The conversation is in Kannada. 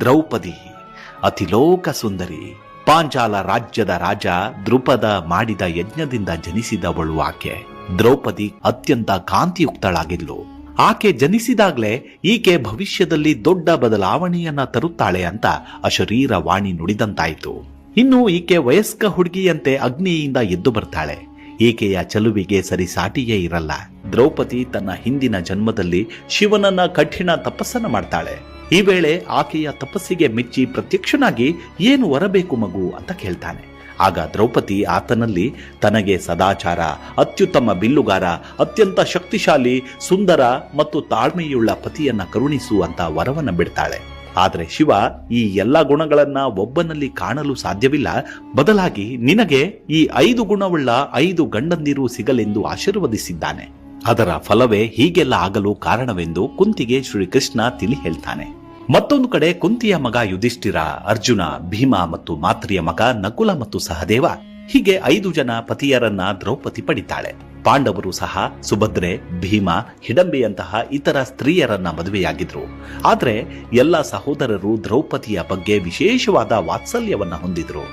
ದ್ರೌಪದಿ. ಅತಿಲೋಕ ಸುಂದರಿ. ಪಾಂಚಾಲ ರಾಜ್ಯದ ರಾಜ ದ್ರುಪದ ಮಾಡಿದ ಯಜ್ಞದಿಂದ ಜನಿಸಿದವಳು ಆಕೆ. ದ್ರೌಪದಿ ಅತ್ಯಂತ ಕಾಂತಿಯುಕ್ತಳಾಗಿದ್ಲು. ಆಕೆ ಜನಿಸಿದಾಗಲೇ ಈಕೆ ಭವಿಷ್ಯದಲ್ಲಿ ದೊಡ್ಡ ಬದಲಾವಣೆಯನ್ನ ತರುತ್ತಾಳೆ ಅಂತ ಅಶರೀರ ವಾಣಿ ನುಡಿದಂತಾಯಿತು. ಇನ್ನು ಈಕೆ ವಯಸ್ಕ ಹುಡುಗಿಯಂತೆ ಅಗ್ನಿಯಿಂದ ಎದ್ದು ಬರ್ತಾಳೆ. ಈಕೆಯ ಚಲುವಿಗೆ ಸರಿಸಾಟಿಯೇ ಇರಲ್ಲ. ದ್ರೌಪದಿ ತನ್ನ ಹಿಂದಿನ ಜನ್ಮದಲ್ಲಿ ಶಿವನನ್ನ ಕಠಿಣ ತಪಸ್ಸನ್ನ ಮಾಡ್ತಾಳೆ. ಈ ವೇಳೆ ಆಕೆಯ ತಪಸ್ಸಿಗೆ ಮೆಚ್ಚಿ ಪ್ರತ್ಯಕ್ಷನಾಗಿ ಏನು ವರಬೇಕು ಮಗು ಅಂತ ಕೇಳ್ತಾನೆ. ಆಗ ದ್ರೌಪದಿ ಆತನಲ್ಲಿ ತನಗೆ ಸದಾಚಾರ, ಅತ್ಯುತ್ತಮ ಬಿಲ್ಲುಗಾರ, ಅತ್ಯಂತ ಶಕ್ತಿಶಾಲಿ, ಸುಂದರ ಮತ್ತು ತಾಳ್ಮೆಯುಳ್ಳ ಪತಿಯನ್ನ ಕರುಣಿಸು ಅಂತ ವರವನ್ನ ಬಿಡ್ತಾಳೆ. ಆದರೆ ಶಿವ ಈ ಎಲ್ಲ ಗುಣಗಳನ್ನ ಒಬ್ಬನಲ್ಲಿ ಕಾಣಲು ಸಾಧ್ಯವಿಲ್ಲ. ಬದಲಾಗಿ ನಿನಗೆ ಈ ಐದು ಗುಣವುಳ್ಳ ಐದು ಗಂಡಂದಿರು ಸಿಗಲೆಂದು ಆಶೀರ್ವದಿಸಿದ್ದಾನೆ. ಅದರ ಫಲವೇ ಹೀಗೆಲ್ಲ ಆಗಲು ಕಾರಣವೆಂದು ಕುಂತಿಗೆ ಶ್ರೀಕೃಷ್ಣ ತಿಳಿ ಹೇಳ್ತಾನೆ. ಮತ್ತೊಂದು ಕಡೆ ಕುಂತಿಯ ಮಗ ಯುಧಿಷ್ಠಿರ, ಅರ್ಜುನ, ಭೀಮ ಮತ್ತು ಮಾತ್ರಿಯ ಮಗ ನಕುಲ ಮತ್ತು ಸಹದೇವ ಹೀಗೆ ಐದು ಜನ ಪತಿಯರನ್ನ ದ್ರೌಪದಿ ಪಡಿತಾಳೆ. ಪಾಂಡವರು ಸಹ ಸುಭದ್ರೆ, ಭೀಮ, ಹಿಡಂಬೆಯಂತಹ ಇತರ ಸ್ತ್ರೀಯರನ್ನ ಮದುವೆಯಾಗಿದ್ರು. ಆದ್ರೆ ಎಲ್ಲ ಸಹೋದರರು ದ್ರೌಪದಿಯ ಬಗ್ಗೆ ವಿಶೇಷವಾದ ವಾತ್ಸಲ್ಯವನ್ನ ಹೊಂದಿದ್ರು.